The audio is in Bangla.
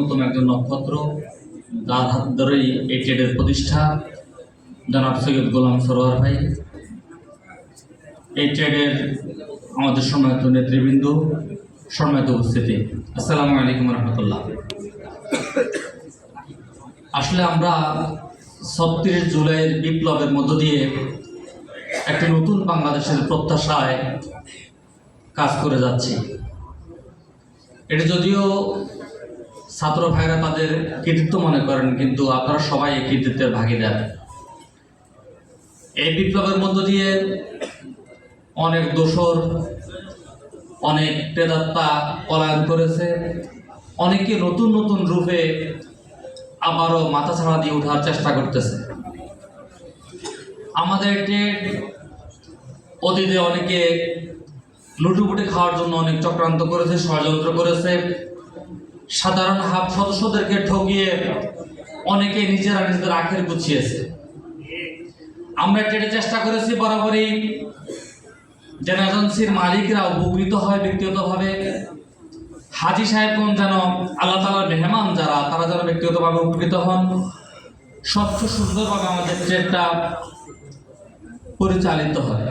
নতুন একজন নক্ষত্র, যার হাত ধরেই এই ট্রেডের প্রতিষ্ঠা। জনাব সৈয়দ গোলাম সরোয়ার ভাই। এই ট্রেডের আমাদের সম্মানিত নেতৃবৃন্দ, সম্মানিত উপস্থিতি। আসসালামু আলাইকুম রহমতুল্লাহ। আসলে আমরা ছত্রিশ জুলাইয়ের বিপ্লবের মধ্য দিয়ে একটি নতুন বাংলাদেশের প্রত্যাশায় কাজ করে যাচ্ছি। এটা যদিও ছাত্র ভাইরা তাদের কৃতিত্ব মনে করেন, কিন্তু আপনারা সবাই এই কৃতিত্বের ভাগিদার। এই বিপ্লবের মধ্য দিয়ে অনেক দোসর অনেক প্রেদাত্মা পলায়ন করেছে। অনেকে নতুন নতুন রূপে আবারও মাথা ছাড়া দিয়ে ওঠার চেষ্টা করতেছে। আমাদের ট্রেড অতীতে অনেকে লুটুপুটি খাওয়ার জন্য অনেক চক্রান্ত করেছে, ষড়যন্ত্র করেছে। সাধারণ হাব সদস্যদেরকে ঠকিয়ে অনেকে নিজেরা নিজেদের আখের গুছিয়েছে। আমরা ট্রেডে চেষ্টা করেছি বরাবরই যেন এজেন্সির মালিকরা উপকৃত হয় ব্যক্তিগতভাবে। হাজি সাহেবগণ যেন আল্লাহ তালার মেহমান যারা, তারা যেন ব্যক্তিগতভাবে উপকৃত হন। স্বচ্ছ সুন্দরভাবে আমাদের ট্রেডটা পরিচালিত হয়।